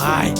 Ай!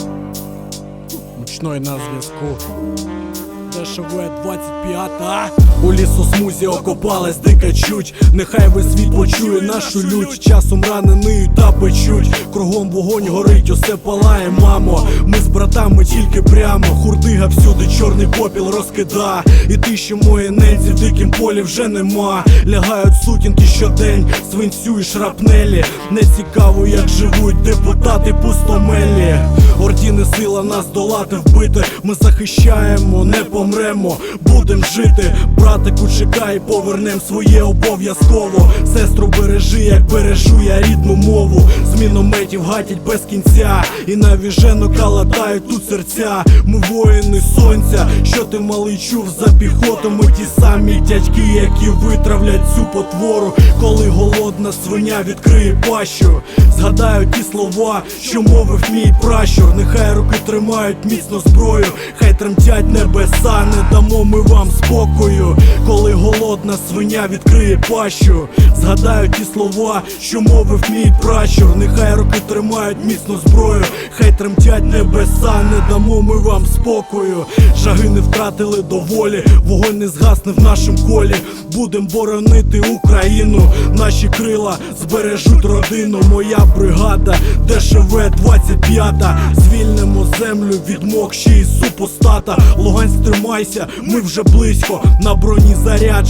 Мучной на зв'язку. ДШВ 25, а? У лісосмузі окопалась дика чуть. Нехай весь світ почує нашу лють. Часом ранений та печуть. Кругом вогонь горить, усе палає, мамо. Ми з братами тільки прямо. Хурдига всюди чорний попіл розкида. І ти ще мої ненці в дикім полі вже нема. Лягають сутінки щодень, свинцю і шрапнелі. Не цікаво, як живуть депутати пустомелі. Ордіни сила нас долати, вбити. Ми захищаємо, не помремо, будем жити. Братику, чекай, повернем своє обов'язково. Сестру бережи, як бережу я рідну мову. З мінометів гатять без кінця. І навіжено калатають тут серця. Ми воїни сонця. Що ти малий чув за піхоту? Ми ті самі дядьки, які витравлять цю потвору. Коли голодна свиня відкриє пащу. Згадаю ті слова, що мовив мій пращур. Нехай руки тримають міцно зброю, хай тремтять небеса, не дамо ми вам спокою. Коли голодна свиня відкриє пащу. Згадаю ті слова, що мовив мій пращур. Нехай руки тримають міцно зброю, хай тремтять небеса, не дамо ми вам спокою. Шаги не втратили доволі, вогонь не згасне в нашому колі. Будем боронити Україну, наші крила збережуть родину. Моя бригада, ДШВ 25 Звільнимо землю від мокші і супостата. Луганськ, тримайся, ми вже близько. На броні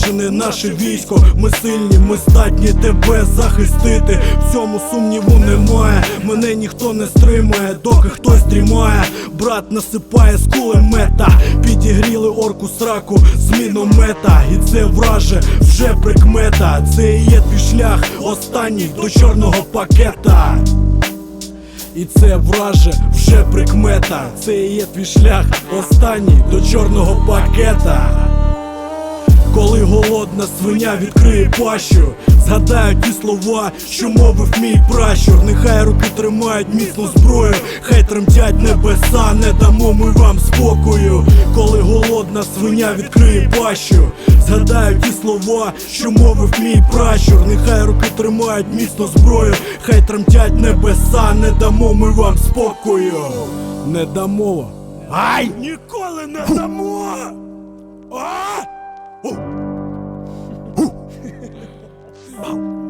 заряджене наше військо. Ми сильні, ми здатні тебе захистити. В цьому сумніву немає. Мене ніхто не стримає, доки хтось дрімає. Брат насипає з кулемета. Підігріли орку сраку з міномета. І це враже вже прикмета. Це і є твій шлях, останній до чорного пакета. І це враже вже прикмета. Це і є твій шлях, останній до чорного пакета. Коли голодна свиня відкриє пащу, згадаю ті слова, що мовив мій пращур. Нехай руки тримають міцну зброю, хай тремтять небеса, не дамо ми вам спокою. Коли голодна свиня відкриє пащу, згадаю ті слова, що мовив мій пращур. Нехай руки тримають міцно зброю, хай тремтять небеса, не дамо ми вам спокою. Не дамо. Ай! Ніколи не дамо! А! Bang.